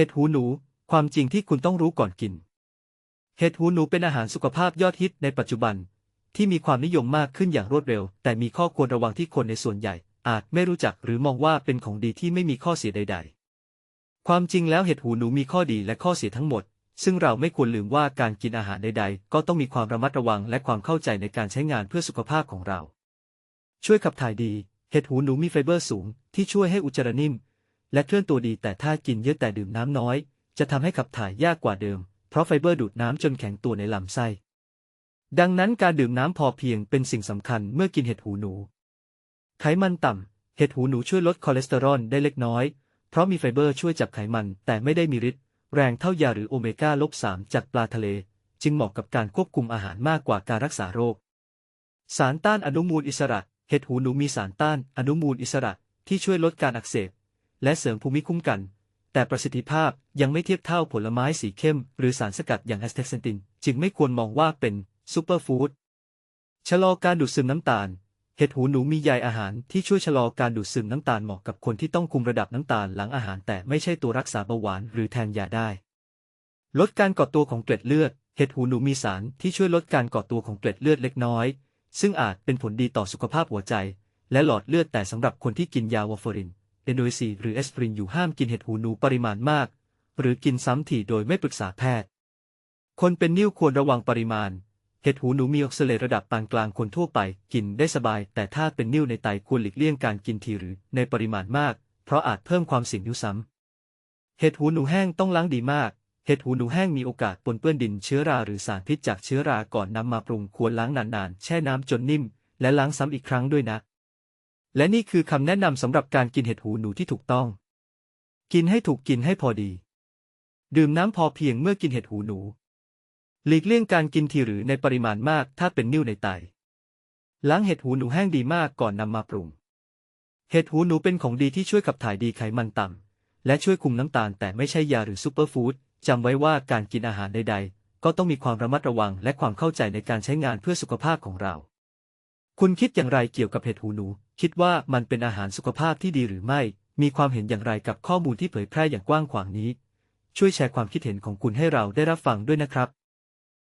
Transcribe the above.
เห็ดหูหนู ความจริงที่คุณต้องรู้ก่อนกิน เห็ดหูหนูเป็นอาหารสุขภาพยอดฮิตในปัจจุบัน ที่มีความนิยมมากขึ้นอย่างรวดเร็ว แต่มีข้อควรระวังที่คนในส่วนใหญ่ อาจไม่รู้จักหรือมองว่าเป็นของดีที่ไม่มีข้อเสียใด ๆ ความจริงแล้วเห็ดหูหนูมีข้อดีและข้อเสียทั้งหมด ซึ่งเราไม่ควรลืมว่าการกินอาหารใด ๆ ก็ต้องมีความระมัดระวังและความเข้าใจในการใช้งานเพื่อสุขภาพของเรา ช่วยขับถ่ายดี เห็ดหูหนูมีไฟเบอร์สูง ที่ช่วยให้อุจจาระนิ่ม และเคลื่อนตัวดีแต่ถ้ากินเยอะแต่ดื่มน้ำน้อย จะทำให้ขับถ่ายยากกว่าเดิม เพราะไฟเบอร์ดูดน้ำจนแข็งตัวในลำไส้ ดังนั้นการดื่มน้ำพอเพียงเป็นสิ่งสำคัญเมื่อกินเห็ดหูหนู ไขมันต่ำ เห็ดหูหนูช่วยลดคอเลสเตอรอลได้เล็กน้อย เพราะมีไฟเบอร์ช่วยจับไขมันแต่ไม่ได้มีฤทธิ์แรงเท่ายาหรือโอเมก้าลบ3จากปลาทะเล จึงเหมาะกับการควบคุมอาหารมากกว่าการรักษาโรค สารต้านอนุมูลอิสระ เห็ดหูหนูมีสารต้านอนุมูลอิสระที่ช่วยลดการอักเสบ และเสริมภูมิคุ้มกัน แต่ประสิทธิภาพยังไม่เทียบเท่าผลไม้สีเข้ม หรือสารสกัดอย่างแอสเทกเซนติน จึงไม่ควรมองว่าเป็นซูเปอร์ฟู้ดชะลอการดูดซึมน้ำตาล เห็ดหูหนูมีใยอาหารที่ช่วยชะลอการดูดซึมน้ำตาลเหมาะกับคนที่ต้องคุมระดับน้ำตาลหลังอาหารแต่ไม่ใช่ตัวรักษาเบาหวานหรือแทนยาได้ ลดการก่อตัวของเกล็ดเลือด เห็ดหูหนูมีสารที่ช่วยลดการก่อตัวของเกล็ดเลือดเล็กน้อย ซึ่งอาจเป็นผลดีต่อสุขภาพหัวใจ และหลอดเลือดแต่สำหรับคนที่กินยาวาฟอริน เอนโดซีหรือแอสไพรินอยู่ห้ามกินเห็ดหูหนูปริมาณมาก หรือกินซ้ำถี่โดยไม่ปรึกษาแพทย์ คนเป็นนิ่วควรระวังปริมาณ เห็ดหูหนูมีออกซาเลตระดับปานกลางคนทั่วไป กินได้สบาย แต่ถ้าเป็นนิ่วในไตควรหลีกเลี่ยงการกินทีหรือในปริมาณมาก เพราะอาจเพิ่มความเสี่ยงนิ่วซ้ำ เห็ดหูหนูแห้งต้องล้างดีมาก เห็ดหูหนูแห้งมีโอกาสปนเปื้อนดินเชื้อราหรือสารพิษจากเชื้อราก่อนนำมาปรุงควรล้างนานๆ แช่น้ำจนนิ่ม และล้างซ้ำอีกครั้งด้วยนะ และนี่คือคำแนะนำสำหรับการกินเห็ดหูหนูที่ถูกต้อง กินให้ถูกกินให้พอดี ดื่มน้ำพอเพียงเมื่อกินเห็ดหูหนู หลีกเลี่ยงการกินทีหรือในปริมาณมากถ้าเป็นนิ่วในไต ล้างเห็ดหูหนูแห้งดีมากก่อนนำมาปรุง เห็ดหูหนูเป็นของดีที่ช่วยขับถ่ายดีไขมันต่ำ และช่วยคุมน้ำตาลแต่ไม่ใช่ยาหรือซูเปอร์ฟู้ดจำไว้ว่าการกินอาหารใดๆ ก็ต้องมีความระมัดระวังและความเข้าใจในการใช้งานเพื่อสุขภาพของเรา คุณคิดอย่างไรเกี่ยวกับเห็ดหูหนู คิดว่ามันเป็นอาหารสุขภาพที่ดีหรือไม่ มีความเห็นอย่างไรกับข้อมูลที่เผยแพร่อย่างกว้างขวางนี้ ช่วยแชร์ความคิดเห็นของคุณให้เราได้รับฟังด้วยนะครับ